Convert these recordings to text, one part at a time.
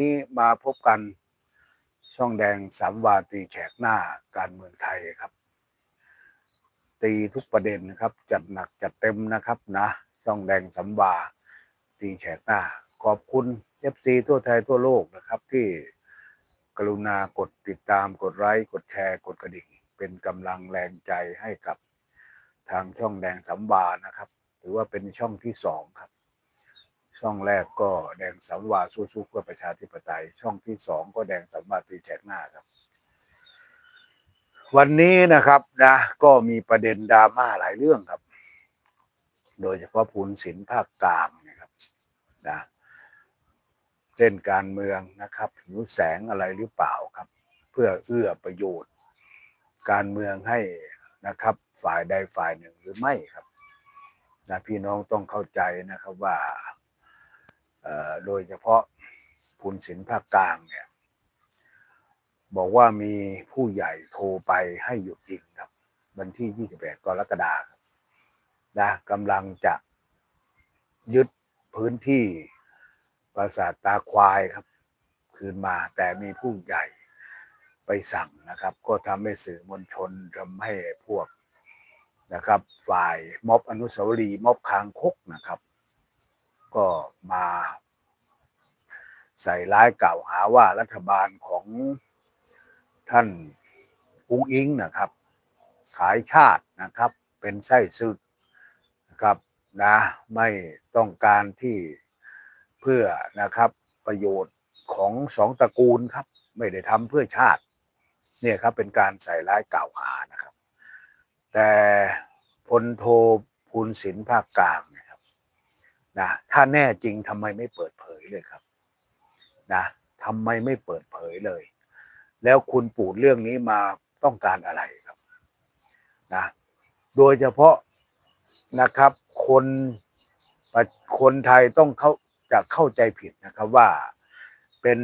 นี้มาพบกันช่องแดงสามวาตีแขกหน้าการเมืองไทยครับ ตีทุกประเด็นนะครับ จัดหนักจัดเต็มนะครับนะช่องแดงสามวาตีแขกหน้า ขอบคุณเอฟซีทั่วไทยทั่วโลกนะครับ ที่กรุณากดติดตามกดไลค์กดแชร์ กดกระดิ่ง เป็นกำลังแรงใจให้กับทางช่องแดงสามวานะครับถือว่าเป็นช่องที่สองครับ ช่องแรกก็แดงสามวาสู้ๆเพื่อประชาธิปไตย ช่องที่สองก็แดงสามวาตีแจกหน้าครับ วันนี้นะครับนะ ก็มีประเด็นดราม่าหลายเรื่องครับ โดยเฉพาะภูนศิลป์ภาคกลางนะครับนะเล่นการเมืองนะครับหิวแสงอะไรหรือเปล่าครับ เพื่อเอื้อประโยชน์ การเมืองให้นะครับ ฝ่ายใดฝ่ายหนึ่งหรือไม่ครับนะพี่น้องต้องเข้าใจนะครับว่า โดยเฉพาะพูนศิลป์ภาคกลางเนี่ย บอกว่ามีผู้ใหญ่โทรไปให้หยุดยิงครับ วันที่ 28 กรกฎาคมนะกำลังจะยึดพื้นที่ปราสาทตาควายครับ คืนมาแต่มีผู้ใหญ่ไปสั่งนะครับ ก็ทำให้สื่อมวลชนทำให้พวกนะครับ ฝ่ายม็อบอนุสาวรีย์ม็อบคางคกนะครับ ก็มาใส่ร้ายกล่าวหาว่ารัฐบาลของท่านอุ้งอิงนะครับ ขายชาตินะครับ เป็นไส้ศึกนะครับนะไม่ต้องการที่เพื่อนะครับประโยชน์ของสองตระกูลครับ ไม่ได้ทำเพื่อชาติเนี่ยครับเป็นการใส่ร้ายกล่าวหานะครับ แต่พลโทภูนศิลป์ภาคกลางเนี่ย นะถ้าแน่จริงทำไมไม่เปิดเผยเลยครับนะทำไมไม่เปิดเผยเลย แล้วคุณปูดเรื่องนี้มาต้องการอะไรครับนะโดยเฉพาะนะครับ คนคนไทยต้องเข้าจะเข้าใจผิดนะครับว่าเป็น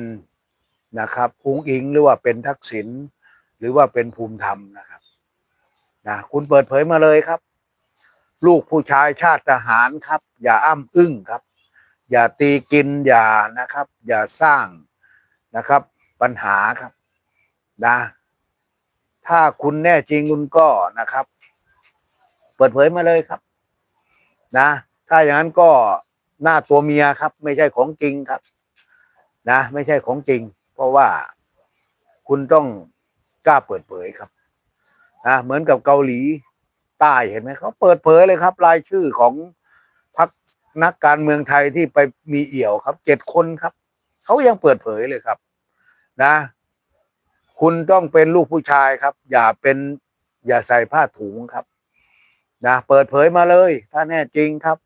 นะครับอุ้งอิงหรือว่าเป็นทักษิณหรือว่าเป็นภูมิธรรมนะครับนะคุณเปิดเผยมาเลยครับ ลูกผู้ชายชาติทหารครับ อย่าอ้ำอึ้งครับ อย่าตีกินอย่านะครับ อย่าสร้างนะครับ ปัญหาครับนะถ้าคุณแน่จริงคุณก็นะครับ เปิดเผยมาเลยครับ นะ ถ้าอย่างนั้นก็หน้าตัวเมียครับ ไม่ใช่ของจริงครับ นะ ไม่ใช่ของจริง เพราะว่าคุณต้องกล้าเปิดเผยครับนะเหมือนกับเกาหลี ใต้เห็นไหมเขาเปิดเผยเลยครับ รายชื่อของพรรคนักการเมืองไทยที่ไปมีเอี่ยวครับเจ็ดคนครับเขายังเปิดเผยเลยครับ นะ คุณต้องเป็นลูกผู้ชายครับ อย่าเป็น อย่าใส่ผ้าถุงครับ นะเปิดเผยมาเลย ถ้าแน่จริงครับ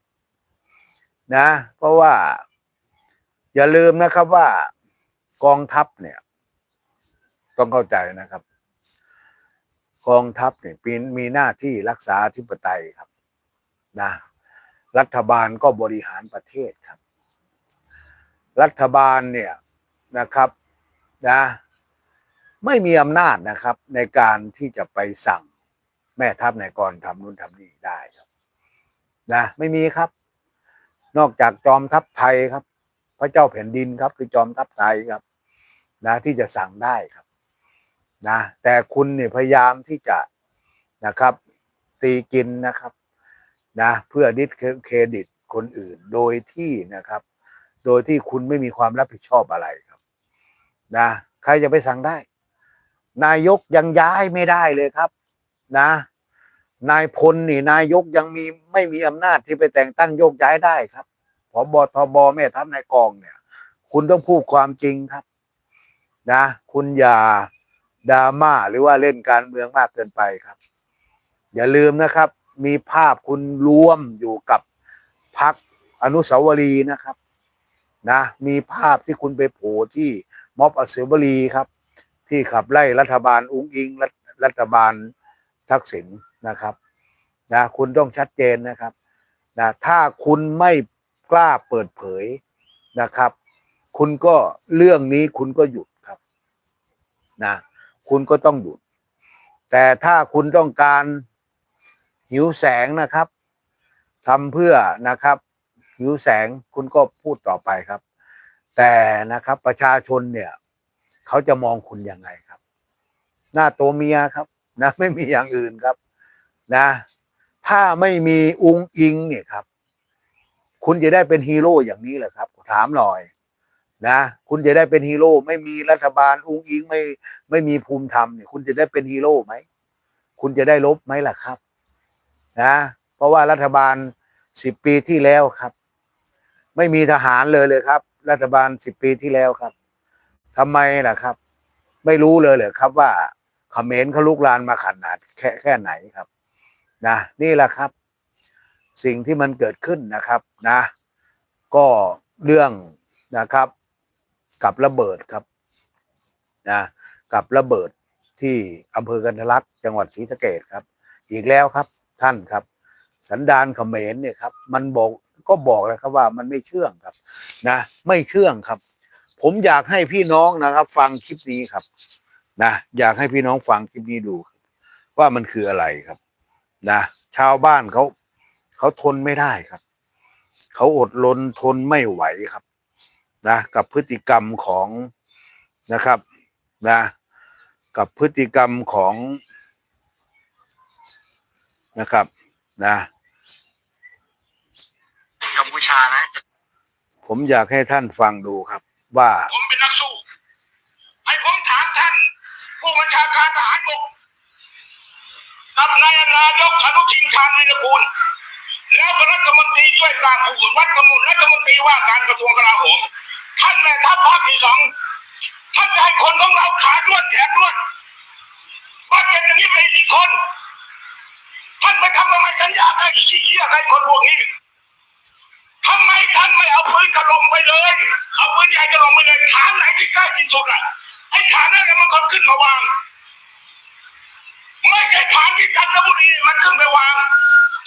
นะ เพราะว่า อย่าลืมนะครับว่ากองทัพเนี่ย ต้องเข้าใจนะครับ กองทัพเนี่ยมีมีหน้าที่รักษาธิปไตยครับนะรัฐบาลก็บริหารประเทศครับ รัฐบาลเนี่ยนะครับนะไม่มีอำนาจนะครับ ในการที่จะไปสั่งแม่ทัพนายกรทำนู่นทำนี่ได้ครับนะไม่มีครับ นอกจากจอมทัพไทยครับ พระเจ้าแผ่นดินครับ คือจอมทัพไทยครับ นะที่จะสั่งได้ครับ นะแต่คุณเนี่ยพยายามที่จะนะครับ ตีกินนะครับนะเพื่อดิสเครดิตคนอื่นโดยที่นะครับ โดยที่คุณไม่มีความรับผิดชอบอะไรครับนะใครจะไปสั่งได้ นายกยังย้ายไม่ได้เลยครับ นะ นายพลนี่นายกยังมีไม่มีอำนาจที่ไปแต่งตั้งโยกย้ายได้ครับผบทบแม่ทัพนายกองเนี่ย คุณต้องพูดความจริงครับ นะ คุณอย่า ดราม่าหรือว่าเล่นการเมืองมากเกินไปครับ อย่าลืมนะครับ มีภาพคุณรวมอยู่กับพักอนุสาวรีย์นะครับ นะ มีภาพที่คุณไปโผล่ที่ม็อบอนุสาวรีย์ครับ ที่ขับไล่รัฐบาลอุ้งอิง รัฐรัฐบาลทักษิณนะครับ นะ คุณต้องชัดเจนนะครับนะถ้าคุณไม่กล้าเปิดเผยนะครับ คุณก็เรื่องนี้คุณก็หยุดครับ นะ คุณก็ต้องหยุด แต่ถ้าคุณต้องการหิวแสงนะครับทำเพื่อนะครับ หิวแสงคุณก็พูดต่อไปครับ แต่นะครับประชาชนเนี่ย เขาจะมองคุณยังไงครับ หน้าตัวเมียครับนะไม่มีอย่างอื่นครับนะ ถ้าไม่มีอุงอิงเนี่ยครับ คุณจะได้เป็นฮีโร่อย่างนี้เหรอครับ ถามหน่อย นะคุณจะได้เป็นฮีโร่ไม่มีรัฐบาลอุงอิงไม่ไม่มีภูมิธรรมเนี่ยคุณจะได้เป็นฮีโร่ไหมคุณจะได้ลบไหมล่ะครับ นะ เพราะว่ารัฐบาลสิบปีที่แล้วครับ ไม่มีทหารเลยเลยครับ รัฐบาลสิบปีที่แล้วครับทำไมล่ะครับ ไม่รู้เลยเหรอครับว่าเขมรเขาลุกลานมาขนาดแค่แค่ไหนครับ นะนี่แหละครับ สิ่งที่มันเกิดขึ้นนะครับ นะ ก็เรื่องนะครับ กับระเบิดครับนะกับระเบิดที่อำเภอกันทะลักจังหวัดศรีสะเกดครับ อีกแล้วครับท่านครับ สันดานเขมรเนี่ยครับ มันบอกก็บอกแล้วครับว่ามันไม่เชื่องครับ นะ ไม่เชื่องครับ ผมอยากให้พี่น้องนะครับ ฟังคลิปนี้ครับ นะอยากให้พี่น้องฟังคลิปนี้ดู ว่ามันคืออะไรครับ นะชาวบ้านเขาเขาทนไม่ได้ครับ เขาอดรนทนไม่ไหวครับ นะกับพฤติกรรมของนะครับนะกับพฤติกรรมของนะครับนะกัมพูชานะ ผมอยากให้ท่านฟังดูครับ ว่าผมเป็นนักสู้ให้ผมถามท่าน ผู้บัญชาการทหารบกกับนายนายกอนุทินชาญวิรกูลแล้วก็รัฐมนตรีช่วยกลาโหมวัฒนมนรัฐมนตรีว่าการกระทรวงกลาโหม ท่านแม่ทัพภาคที่สองท่านจะให้คนของเราขาด้วนแขนด้วนว่าเป็นอย่างนี้ไปอีกคน ท่านไปทำทำไมสัญญาใครชี้เชี่ยใครคนพวกนี้ทำไมท่านไม่เอาปืนกระลงไปเลย เอาปืนใหญ่กระลงไปเลยฐานไหนที่ใกล้ที่สุดอะไอ้ฐานนั่นแหละมันคนขึ้นมาวาง ไม่ใช่ฐานที่จันทบุรีมันขึ้นไปวาง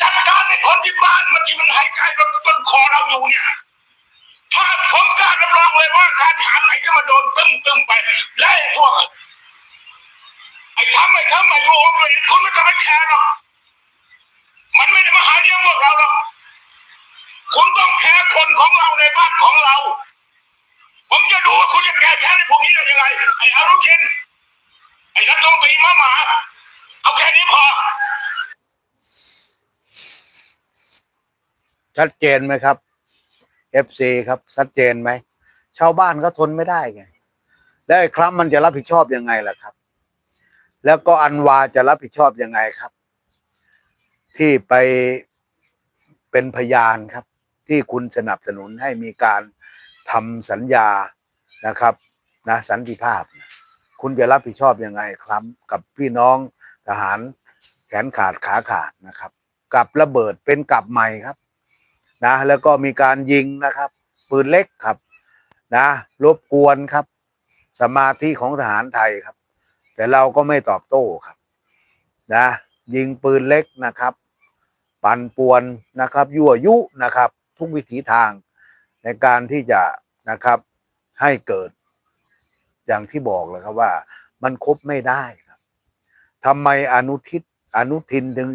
จัดการในคนที่บ้านมันที่มันหายใจบนต้นคอเราอยู่เนี่ย ถ้าผมกล้ารับรองเลยว่าการฐานไหนจะมาโดนตึ้มตึ้มๆไปและไอ้พวกไอ้ทำไอ้ทำไอ้รู้เลยคุณไม่ต้องไปแคร์หรอกมันไม่ได้มาหาเรื่องพวกเราหรอกคุณต้องแคร์คนของเราในบ้านของเรา ผมจะดูว่าคุณจะแก้แค้นให้พวกนี้ได้ยังไงไอ้อนุทินไอ้รัฐมนตรีมาหมา เอาแค่นี้พอชัดเจนไหมครับ FC ครับชัดเจนไหมชาวบ้านก็ทนไม่ได้ไงแล้วไอ้ครั้มันจะรับผิดชอบยังไงล่ะครับ แล้วก็อันวาจะรับผิดชอบยังไงครับ ที่ไปเป็นพยานครับ ที่คุณสนับสนุนให้มีการทำสัญญานะครับนะสันติภาพ คุณจะรับผิดชอบยังไงครับกับพี่น้องทหารแขนขาดขาขาดนะครับ กับระเบิดเป็นกับใหม่ครับ นะแล้วก็มีการยิงนะครับ ปืนเล็กครับนะรบกวนครับ สมาธิของทหารไทยครับ แต่เราก็ไม่ตอบโต้ครับนะยิงปืนเล็กนะครับ ปั่นป่วนนะครับ ยั่วยุนะครับ ทุกวิถีทางในการที่จะนะครับให้เกิด อย่างที่บอกเลยครับว่า มันคบไม่ได้ครับทำไมอนุทิตอนุทินถึง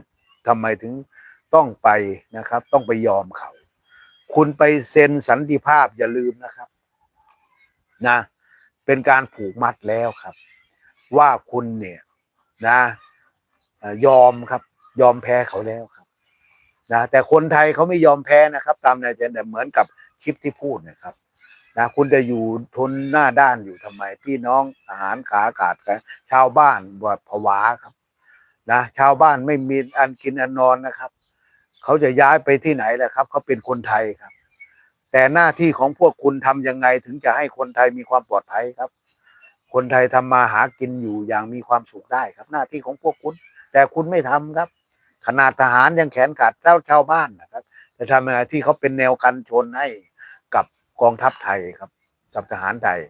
ทำไมถึงต้องไปนะครับ ต้องไปยอมเขา คุณไปเซ็นสันติภาพอย่าลืมนะครับนะ เป็นการผูกมัดแล้วครับ ว่าคุณเนี่ยนะยอมครับ ยอมแพ้เขาแล้วครับนะแต่คนไทยเขาไม่ยอมแพ้นะครับ ตามนายเจนแต่เหมือนกับคลิปที่พูดนะครับนะคุณจะอยู่ทนหน้าด้านอยู่ทำไม พี่น้องอาหารขาขาดกันชาวบ้านบวดผวาครับนะชาวบ้านไม่มีอันกินอันนอนนะครับ เขาจะย้ายไปที่ไหนแหละครับเขาเป็นคนไทยครับ แต่หน้าที่ของพวกคุณทำยังไงถึงจะให้คนไทยมีความปลอดภัยครับ คนไทยทำมาหากินอยู่อย่างมีความสุขได้ครับ หน้าที่ของพวกคุณ แต่คุณไม่ทำครับ ขนาดทหารยังแขนขาดเจ้าชาวบ้านนะครับจะทำยังไงที่เขาเป็นแนวกันชนให้กับกองทัพไทยครับ กับทหารไทย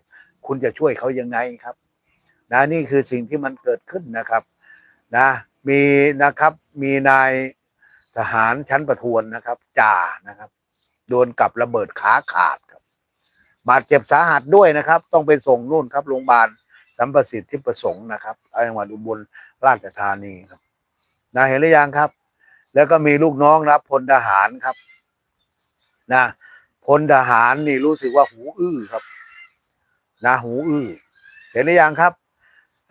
คุณจะช่วยเขายังไงครับนะนี่คือสิ่งที่มันเกิดขึ้นนะครับ นะ มีนะครับมีนาย ทหารชั้นประทวนนะครับจ่านะครับโดนกับระเบิดขาขาดครับ บาดเจ็บสาหัสด้วยนะครับ ต้องไปส่งนู่นครับโรงพยาบาลสัมประสิทธิ์ที่ประสงค์นะครับจังหวัดอุบลราชธานีครับนะเห็นหรือยังครับ แล้วก็มีลูกน้องรับพลทหารครับนะพลทหารนี่รู้สึกว่าหูอื้อครับ นะหูอื้อเห็นหรือยังครับ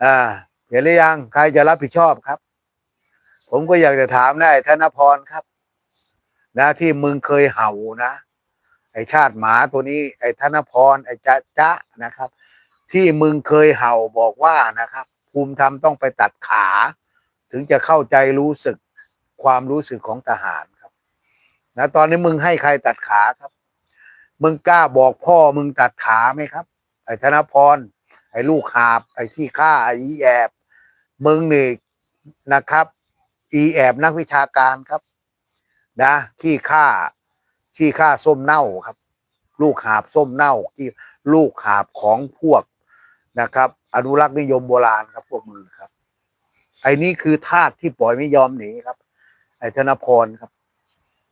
อ่า เห็นหรือยังใครจะรับผิดชอบครับ ผมก็อยากจะถามนะไอ้ธนพรครับ นะที่มึงเคยเห่านะไอ้ชาติหมาตัวนี้ ไอ้ธนพรไอ้จ๊ะจ๊ะนะครับ ที่มึงเคยเห่าบอกว่านะครับ ภูมิธรรมต้องไปตัดขา ถึงจะเข้าใจรู้สึกความรู้สึกของทหารครับ นะ ตอนนี้มึงให้ใครตัดขาครับ มึงกล้าบอกพ่อมึงตัดขาไหมครับ ไอ้ธนพร ไอ้ลูกหาบ ไอ้ที่ฆ่าไอ้แอบมึงนี่นะครับ อีแอบนักวิชาการครับ นะขี้ฆ่าขี้ฆ่าส้มเน่าครับ ลูกหาบส้มเน่าที่ลูกหาบของพวกนะครับ อนุรักษ์นิยมโบราณครับ พวกมึงครับ ไอ้นี่คือทาสที่ปล่อยไม่ยอมหนีครับ ไอ้ธนพรครับ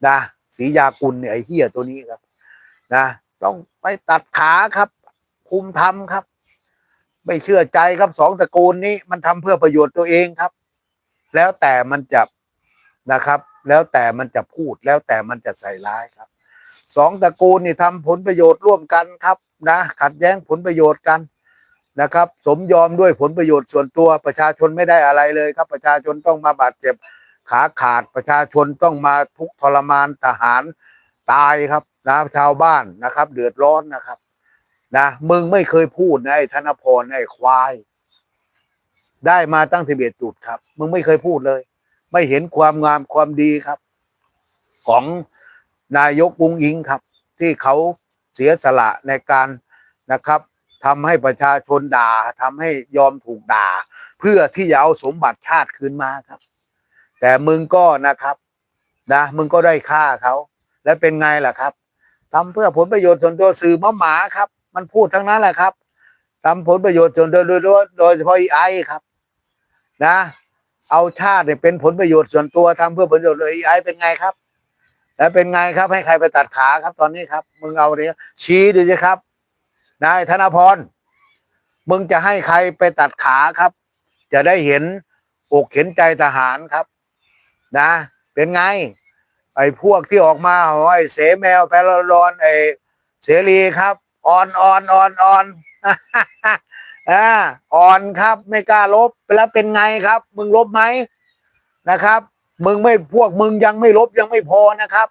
นะศรียากุลเนี่ยไอ้เฮียตัวนี้ครับ นะต้องไปตัดขาครับภูมิธรรมครับ ไม่เชื่อใจครับสองตระกูลนี้มันทำเพื่อประโยชน์ตัวเองครับ แล้วแต่มันจะนะครับ แล้วแต่มันจะพูดแล้วแต่มันจะใส่ร้ายครับสองตระกูลนี่ทำผลประโยชน์ร่วมกันครับนะขัดแย้งผลประโยชน์กันนะครับ สมยอมด้วยผลประโยชน์ส่วนตัวประชาชนไม่ได้อะไรเลยครับ ประชาชนต้องมาบาดเจ็บขาขาดประชาชนต้องมาทุกข์ทรมานทหารตายครับนะชาวบ้านนะครับ เดือดร้อนนะครับนะมึงไม่เคยพูดนะไอ้ธนพรไอ้ควาย ได้มาตั้งสิบเอ็ดจุดครับ มึงไม่เคยพูดเลย ไม่เห็นความงามความดีครับ ของนายกบุงอิงครับ ที่เขาเสียสละในการนะครับทำให้ประชาชนด่าทำให้ยอมถูกด่า เพื่อที่จะเอาสมบัติชาติคืนมาครับ แต่มึงก็นะครับนะมึงก็ได้ฆ่าเขา แล้วเป็นไงล่ะครับทำเพื่อผลประโยชน์ส่วนตัวสื่อมะหมาครับ มันพูดทั้งนั้นแหละครับ ทำผลประโยชน์ส่วนตัวโดยโดยเฉพาะไอครับ นะ เอาชาติเนี่ยเป็นผลประโยชน์ส่วนตัวทำเพื่อผลประโยชน์โดยไอเป็นไงครับ แล้วเป็นไงครับ ให้ใครไปตัดขาครับ ตอนนี้ครับ มึงเอาเนี่ยชี้ดูสิครับ นายธนพรมึงจะให้ใครไปตัดขาครับ จะได้เห็นอกเห็นใจทหารครับ นะ เป็นไง ไอ้พวกที่ออกมาโอ้ยเสแมวแพลรอนไอ้เสรีครับออนอ่อนอ่อนอ่อน อ่าอ่อนครับไม่กล้าลบแล้วเป็นไงครับ มึงลบไหมนะครับ มึงไม่พวกมึงยังไม่ลบยังไม่พอนะครับ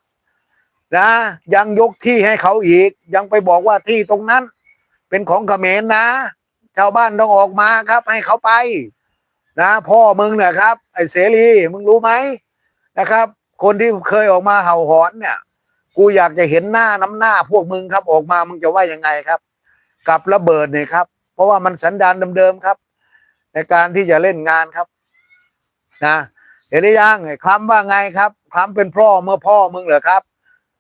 นะ ยังยกที่ให้เขาอีก ยังไปบอกว่าที่ตรงนั้น เป็นของเขมรนะ ชาวบ้านต้องออกมาครับ ให้เขาไป นะ พ่อมึงเนี่ยครับ ไอ้เสรีมึงรู้ไหมนะครับ คนที่เคยออกมาเห่าหอนเนี่ย กูอยากจะเห็นหน้าน้ำหน้าพวกมึงครับ ออกมามึงจะว่ายังไงครับ กับระเบิดเนี่ยครับ เพราะว่ามันสันดานเดิมๆครับ ในการที่จะเล่นงานครับ นะเห็นหรือยังไอ้คำว่าไงครับคำเป็นพ่อเมื่อพ่อมึงเหรอครับ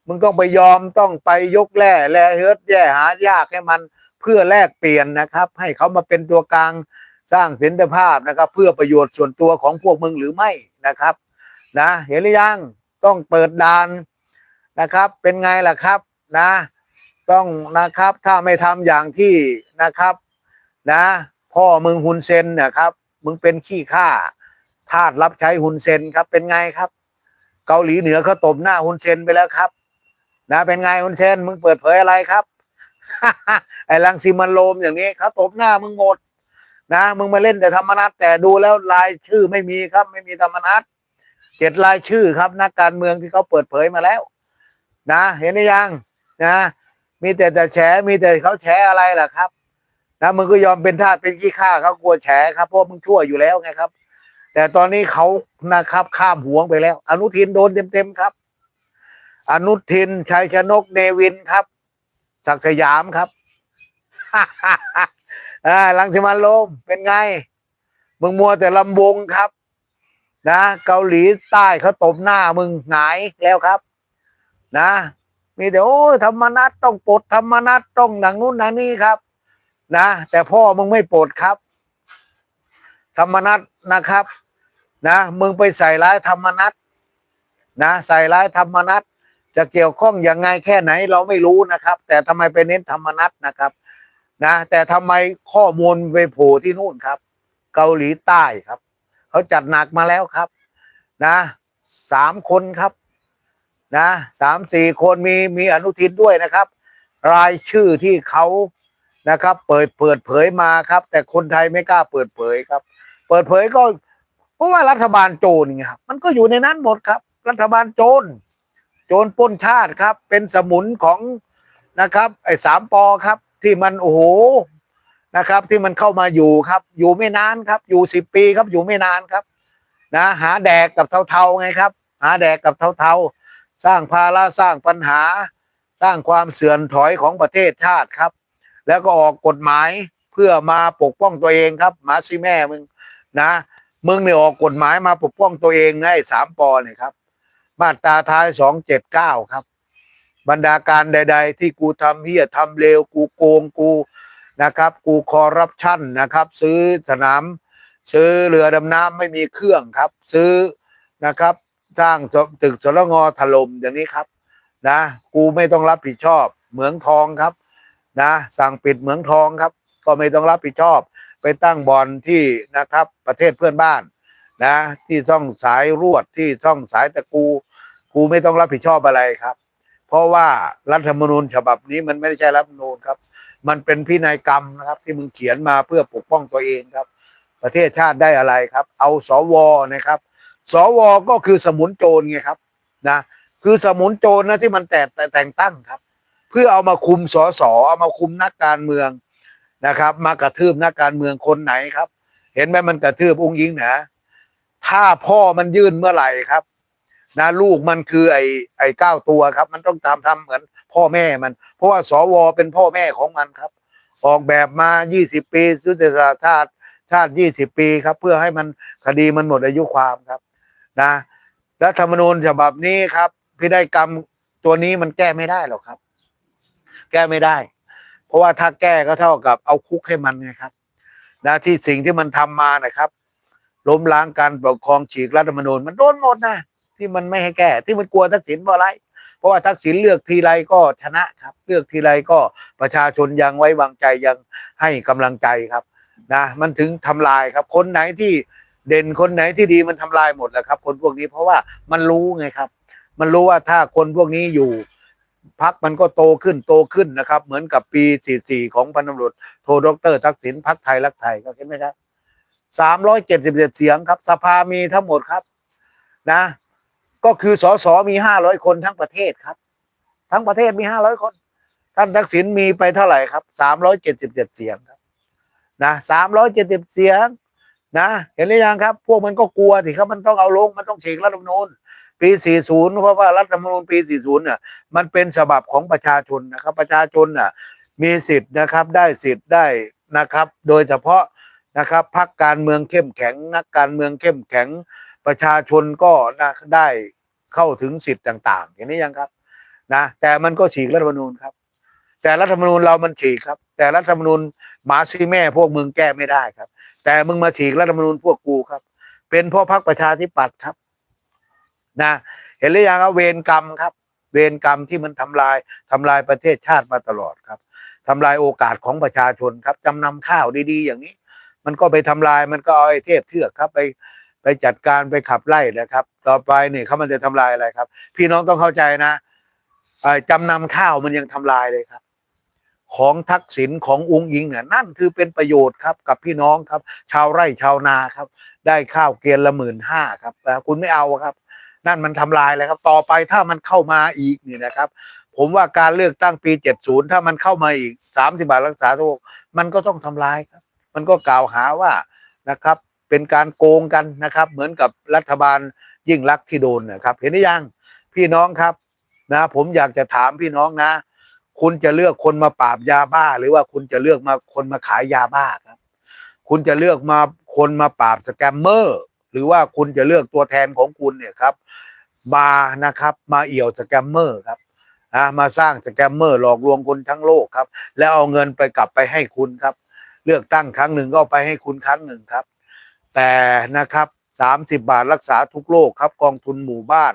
มึงต้องไปยอมต้องไปยกแร่แลเฮิร์ตแย่หายากให้มันเพื่อแลกเปลี่ยนนะครับ ให้เขามาเป็นตัวกลางสร้างสินภาพนะครับ เพื่อประโยชน์ส่วนตัวของพวกมึงหรือไม่นะครับ นะ เห็นหรือยังต้องเปิดดานนะครับ เป็นไงล่ะครับ นะ ต้องนะครับ ถ้าไม่ทำอย่างที่นะครับ นะ พ่อมึงฮุนเซนเนี่ยครับ มึงเป็นขี้ข้าทาสรับใช้ฮุนเซนครับ เป็นไงครับ เกาหลีเหนือเขาตบหน้าฮุนเซนไปแล้วครับ นะเป็นไงฮุนเซนมึงเปิดเผยอะไรครับไอ้ลังซีมันโลมอย่างนี้เขาตบหน้ามึงหมดนะมึงมาเล่นแต่ธรรมนัตแต่ดูแล้วรายชื่อไม่มีครับ ไม่มีธรรมนัตเจ็ดรายชื่อครับ นักการเมืองที่เขาเปิดเผยมาแล้ว นะ เห็นหรือยังนะ มีแต่แต่แฉมีแต่เขาแฉอะไรล่ะครับนะมึงก็ยอมเป็นทาสเป็นขี้ข้าเขากลัวแฉครับเพราะมึงชั่วอยู่แล้วไงครับ แต่ตอนนี้เขานะครับข้ามห่วงไปแล้ว อนุทินโดนเต็มๆครับ อนุทินชัยชนกเนวินครับศักสยามครับอ่าลังสิมันโลมเป็นไง มึงมัวแต่ลำวงครับ นะ เกาหลีใต้เขาตบหน้ามึงหงายแล้วครับ นะ มีแต่โอ้ยธรรมนัตต้องปลดธรรมนัตต้องหนังนู้นหนังนี้ครับ นะแต่พ่อมึงไม่ปลดครับ ธรรมนัตนะครับ นะมึงไปใส่ร้ายธรรมนัตนะใส่ร้ายธรรมนัตจะเกี่ยวข้องยังไงแค่ไหนเราไม่รู้นะครับ แต่ทำไมไปเน้นธรรมนัตนะครับ นะ แต่ทำไมข้อมูลไปโผล่ที่นู่นครับ เกาหลีใต้ครับ เขาจัดหนักมาแล้วครับ นะสามคนครับ นะสามสี่คนมีมีอนุทินด้วยนะครับ รายชื่อที่เขานะครับ เปิดเปิดเผยมาครับ แต่คนไทยไม่กล้าเปิดเผยครับ เปิดเผยก็เพราะว่ารัฐบาลโจรไงครับมันก็อยู่ในนั้นหมดครับ รัฐบาลโจรโจรปล้นชาติครับ เป็นสมุนของนะครับ ไอ้สามปอครับ ที่มันโอ้โหนะครับ ที่มันเข้ามาอยู่ครับ อยู่ไม่นานครับ อยู่สิบปีครับอยู่ไม่นานครับ นะ หาแดกกับเทาๆไงครับ หาแดกกับเทาๆ สร้างภาระสร้างปัญหา สร้างความเสื่อมถอยของประเทศชาติครับ แล้วก็ออกกฎหมายเพื่อมาปกป้องตัวเองครับหมาซีแม่มึงนะมึงเนี่ยออกกฎหมายมาปกป้องตัวเองไอ้สามปอเนี่ยครับ มาตราท้ายสองเจ็ดเก้าครับ บรรดาการใด ๆ ที่กูทำเฮียทำเลวกูโกงกูนะครับ กูคอร์รัปชันนะครับ ซื้อสนาม ซื้อเรือดำน้ำไม่มีเครื่องครับ ซื้อนะครับ สร้างตึกสลงอถล่มอย่างนี้ครับนะกูไม่ต้องรับผิดชอบ เหมืองทองครับ นะ สั่งปิดเหมืองทองครับ ก็ไม่ต้องรับผิดชอบ ไปตั้งบอลที่นะครับ ประเทศเพื่อนบ้าน นะ ที่ช่องสายรวดที่ช่องสายตะกู กูไม่ต้องรับผิดชอบอะไรครับ เพราะว่ารัฐธรรมนูญฉบับนี้มันไม่ได้ใช่รัฐธรรมนูญครับ มันเป็นพินัยกรรมนะครับ ที่มึงเขียนมาเพื่อปกป้องตัวเองครับ ประเทศชาติได้อะไรครับ เอาสวนะครับ สวก็คือสมุนโจรไงครับนะคือสมุนโจรนะที่มันแต่แต่แต่งตั้งครับ เพื่อเอามาคุมสสเอามาคุมนักการเมืองนะครับ มากระทืบนักการเมืองคนไหนครับ เห็นไหมมันกระทืบองค์ยิงนะถ้าพ่อมันยื่นเมื่อไหร่ครับนะลูกมันคือไอ้ไอ้เก้าตัวครับ มันต้องตามทำเหมือนพ่อแม่มัน เพราะว่าสวเป็นพ่อแม่ของมันครับ ออกแบบมา 20 ปียุทธศาสตร์ชาติชาติ 20 ปีครับ เพื่อให้มันคดีมันหมดอายุความครับ นะรัฐธรรมนูญฉบับนี้ครับ พินัยกรรมตัวนี้มันแก้ไม่ได้หรอกครับ แก้ไม่ได้ เพราะว่าถ้าแก้ก็เท่ากับเอาคุกให้มันไงครับนะที่สิ่งที่มันทำมานะครับ ล้มล้างการปกครองฉีกรัฐธรรมนูญมันโดนหมดนะที่มันไม่ให้แก้ ที่มันกลัวทักษิณเพราะอะไรเพราะว่าทักษิณเลือกทีไรก็ชนะครับ เลือกทีไรก็ประชาชนยังไว้วางใจยังให้กำลังใจครับนะมันถึงทำลายครับ คนไหนที่ เด่นคนไหนที่ดีมันทำลายหมดแหละครับ คนพวกนี้เพราะว่ามันรู้ไงครับ มันรู้ว่าถ้าคนพวกนี้อยู่พักมันก็โตขึ้นโตขึ้นนะครับ เหมือนกับปี 44 ของพันตำรวจโทดรทักษิณพักไทยรักไทยก็เห็นไหมครับ 377 เสียงครับ สภามีทั้งหมดครับนะ ก็คือสสมี 500 คนทั้งประเทศครับ ทั้งประเทศมี 500 คน ท่านทักษิณมีไปเท่าไหร่ครับ 377 เสียงครับนะ370 เสียง นะเห็นหรือยังครับ พวกมันก็กลัวสิครับมันต้องเอาลงมันต้องฉีกรัฐธรรมนูญปี 40 เพราะว่ารัฐธรรมนูญปี 40เนี่ยมันเป็นฉบับของประชาชนนะครับ ประชาชนน่ะมีสิทธิ์นะครับได้สิทธิ์ได้นะครับ โดยเฉพาะนะครับพรรคการเมืองเข้มแข็ง นักการเมืองเข้มแข็ง ประชาชนก็นะได้เข้าถึงสิทธิ์ต่าง ๆ อย่างนี้ยังครับนะแต่มันก็ฉีกรัฐธรรมนูญครับ แต่รัฐธรรมนูญเรามันฉีกครับ แต่รัฐธรรมนูญหมาซีแม่พวกมึงแก้ไม่ได้ครับ แต่มึงมาฉีกรัฐธรรมนูญพวกกูครับ เป็นพราะพรรคประชาธิปัตย์ครับ นะเห็นหรือยังครับเวรกรรมครับ เวรกรรมที่มันทำลายทำลายประเทศชาติมาตลอดครับทำลายโอกาสของประชาชนครับจำนำข้าวดีๆ อย่างนี้ มันก็ไปทำลายมันก็เอาไอ้เทพเทือกครับ ไปไปจัดการไปขับไล่นะครับ ต่อไปนี่เขามันจะทำลายอะไรครับ พี่น้องต้องเข้าใจนะจำนำข้าวมันยังทำลายเลยครับ ของทักษิณของอุงอิงเนี่ยนั่นคือเป็นประโยชน์ครับกับพี่น้องครับ ชาวไร่ชาวนาครับ ได้ข้าวเกวียนละหมื่นห้าครับแต่คุณไม่เอาครับ นั่นมันทำลายเลยครับ ต่อไปถ้ามันเข้ามาอีกนี่นะครับ ผมว่าการเลือกตั้งปี 70 ถ้ามันเข้ามาอีก 30 บาทรักษาทุกมันก็ต้องทำลายครับ มันก็กล่าวหาว่านะครับเป็นการโกงกันนะครับ เหมือนกับรัฐบาลยิ่งรักที่โดนนะครับ เห็นหรือยังพี่น้องครับนะ ผมอยากจะถามพี่น้องนะ คุณจะเลือกคนมาปราบยาบ้า หรือว่าคุณจะเลือกมาคนมาขายยาบ้าครับ คุณจะเลือกมาคนมาปราบสแกมเมอร์ หรือว่าคุณจะเลือกตัวแทนของคุณเนี่ยครับ มานะครับ มาเอี่ยวสแกมเมอร์ครับอ่ามาสร้างสแกมเมอร์หลอกลวงคนทั้งโลกครับ แล้วเอาเงินไปกลับไปให้คุณครับ เลือกตั้งครั้งหนึ่งก็ไปให้คุณครั้งหนึ่งครับ แต่นะครับสามสิบาทรักษาทุกโรคครับ กองทุนหมู่บ้าน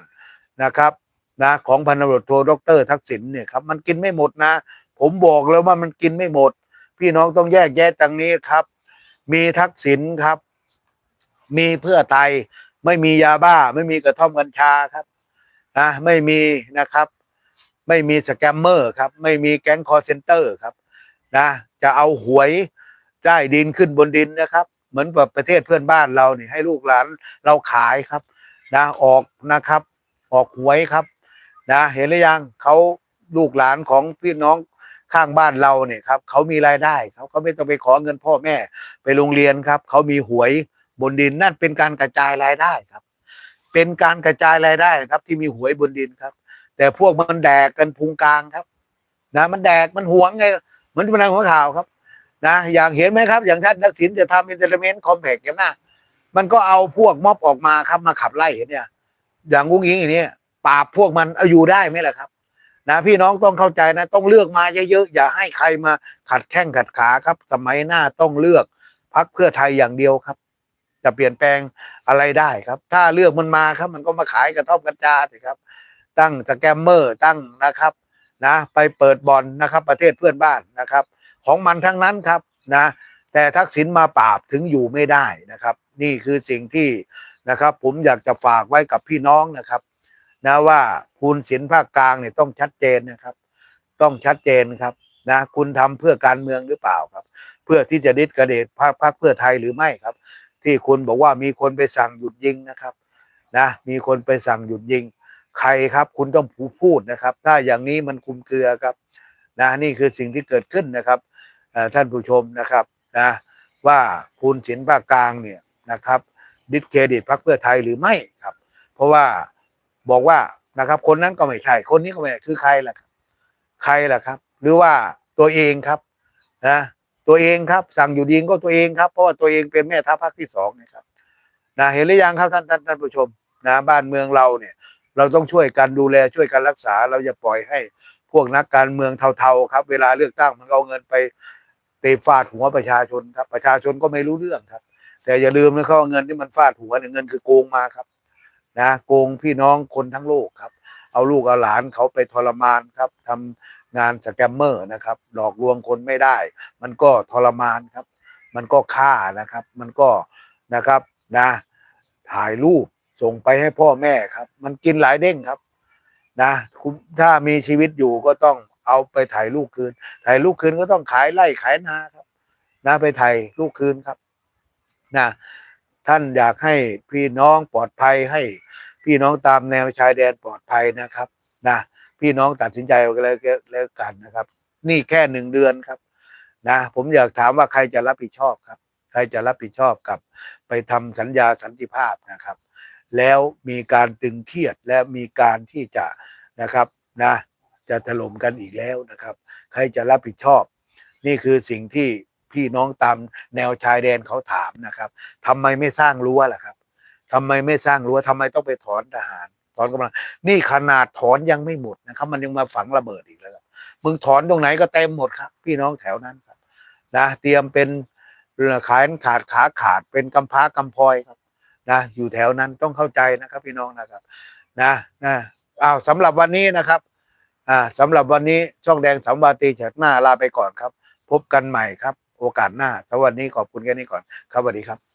นะครับ นะของพันตำรวจโทดรทักษิณเนี่ยครับมันกินไม่หมดนะ ผมบอกแล้วว่ามันกินไม่หมด พี่น้องต้องแยกแยะตรงนี้ครับ มีทักษิณครับ มีเพื่อไทยไม่มียาบ้า ไม่มีกระท่อมกัญชาครับนะไม่มีนะครับ ไม่มีสแกมเมอร์ครับ ไม่มีแก๊งคอร์เซนเตอร์ครับนะจะเอาหวยได้ดินขึ้นบนดินนะครับ เหมือนแบบประเทศเพื่อนบ้านเรานี่ให้ลูกหลานเราขายครับนะออกนะครับ ออกหวยครับ นะเห็นหรือยังเขาลูกหลานของพี่น้องข้างบ้านเราเนี่ยครับเขามีรายได้เขาเขาไม่ต้องไปขอเงินพ่อแม่ ไปโรงเรียนครับเขามีหวยบนดินนั่นเป็นการกระจายรายได้ครับ เป็นการกระจายรายได้ครับ ที่มีหวยบนดินครับ แต่พวกมันแดกกันพุงกลางครับ นะ มันแดกมันหวงไงเหมือนที่มันในหัวข่าวครับ นะอย่างเห็นไหมครับ อย่างท่านนักสินจะทำอินเตอร์เมนต์คอมเพล็กซ์กันนะมันก็เอาพวกม็อบออกมาครับมาขับไล่เห็นเนี่ย อย่างกุ้งยิงอย่างนี้ ปราบพวกมันเอาอยู่ได้ไหมล่ะครับ นะพี่น้องต้องเข้าใจนะ ต้องเลือกมาเยอะๆอย่าให้ใครมาขัดแข้งขัดขาครับ สมัยหน้าต้องเลือกพักเพื่อไทยอย่างเดียวครับ จะเปลี่ยนแปลงอะไรได้ครับ ถ้าเลือกมันมาครับ มันก็มาขายกระท่อมกัญชาสิครับ ตั้งสแกมเมอร์ตั้งนะครับนะ ไปเปิดบอลนะครับ ประเทศเพื่อนบ้านนะครับ ของมันทั้งนั้นครับนะ แต่ทักษิณมาปราบถึงอยู่ไม่ได้นะครับ นี่คือสิ่งที่นะครับ ผมอยากจะฝากไว้กับพี่น้องนะครับ นะว่าคุณศิลภาคกลางเนี่ยต้องชัดเจนนะครับ ต้องชัดเจนครับนะคุณทำเพื่อการเมืองหรือเปล่าครับ เพื่อที่จะดิสกระเดชพรรคพรรคเพื่อไทยหรือไม่ครับ ที่คุณบอกว่ามีคนไปสั่งหยุดยิงนะครับนะมีคนไปสั่งหยุดยิง ใครครับ คุณต้องพูดนะครับ ถ้าอย่างนี้มันคุมเกลือครับนะนี่คือสิ่งที่เกิดขึ้นนะครับท่านผู้ชมนะครับนะว่าคุณศิลปากลางเนี่ยนะครับ ดิสเครดิตพรรคเพื่อไทยหรือไม่ครับ เพราะว่า บอกว่านะครับ คนนั้นก็ไม่ใช่ คนนี้ก็ไม่ใช่คือใครล่ะครับ ใครล่ะครับ หรือว่าตัวเองครับนะตัวเองครับ สั่งอยู่ดีก็ตัวเองครับ เพราะว่าตัวเองเป็นแม่ทัพภาคที่สองนะครับนะเห็นหรือยังครับท่านท่านท่านผู้ชมนะบ้านเมืองเราเนี่ย เราต้องช่วยกันดูแลช่วยกันรักษา เราจะปล่อยให้พวกนักการเมืองเทาๆครับ เวลาเลือกตั้งมันเอาเงินไปเตะฟาดหัวประชาชนครับ ประชาชนก็ไม่รู้เรื่องครับ แต่อย่าลืมนะเขาเอาเงินที่มันฟาดหัวเนี่ยเงินคือโกงมาครับ นะโกงพี่น้องคนทั้งโลกครับ เอาลูกเอาหลานเขาไปทรมานครับทำงานสแกมเมอร์นะครับ หลอกลวงคนไม่ได้ มันก็ทรมานครับ มันก็ฆ่านะครับ มันก็นะครับนะ ถ่ายรูปส่งไปให้พ่อแม่ครับ มันกินหลายเด้งครับนะคุณถ้ามีชีวิตอยู่ก็ต้องเอาไปถ่ายลูกคืน ถ่ายลูกคืนก็ต้องขายไร่ขายนาครับนะไปถ่ายลูกคืนครับนะ ท่านอยากให้พี่น้องปลอดภัยให้พี่น้องตามแนวชายแดนปลอดภัยนะครับนะพี่น้องตัดสินใจกันแล้วแล้วกันนะครับ นี่แค่หนึ่งเดือนครับ นะ ผมอยากถามว่าใครจะรับผิดชอบครับ ใครจะรับผิดชอบกับ ไปทำสัญญาสันติภาพนะครับ แล้วมีการตึงเครียดและมีการที่จะนะครับนะ จะถล่มกันอีกแล้วนะครับ ใครจะรับผิดชอบ นี่คือสิ่งที่ พี่น้องตามแนวชายแดนเขาถามนะครับทำไมไม่สร้างรั้วล่ะครับทำไมไม่สร้างรั้วทำไมต้องไปถอนทหาร ถอนกำลัง นี่ขนาดถอนยังไม่หมดนะครับ มันยังมาฝังระเบิดอีกแล้วครับมึงถอนตรงไหนก็เต็มหมดครับ พี่น้องแถวนั้นครับนะเตรียมเป็นเรือขายขาดขาขาดเป็นกำพร้ากำพลอยครับนะอยู่แถวนั้นต้องเข้าใจนะครับพี่น้องนะครับ นะนะอ้าวสำหรับวันนี้นะครับอ่าสำหรับวันนี้ช่องแดงสามวาตีเฉิดหน้าลาไปก่อนครับ พบกันใหม่ครับ โอกาสหน้าสวัสดีขอบคุณแค่นี้ก่อนครับสวัสดีครับ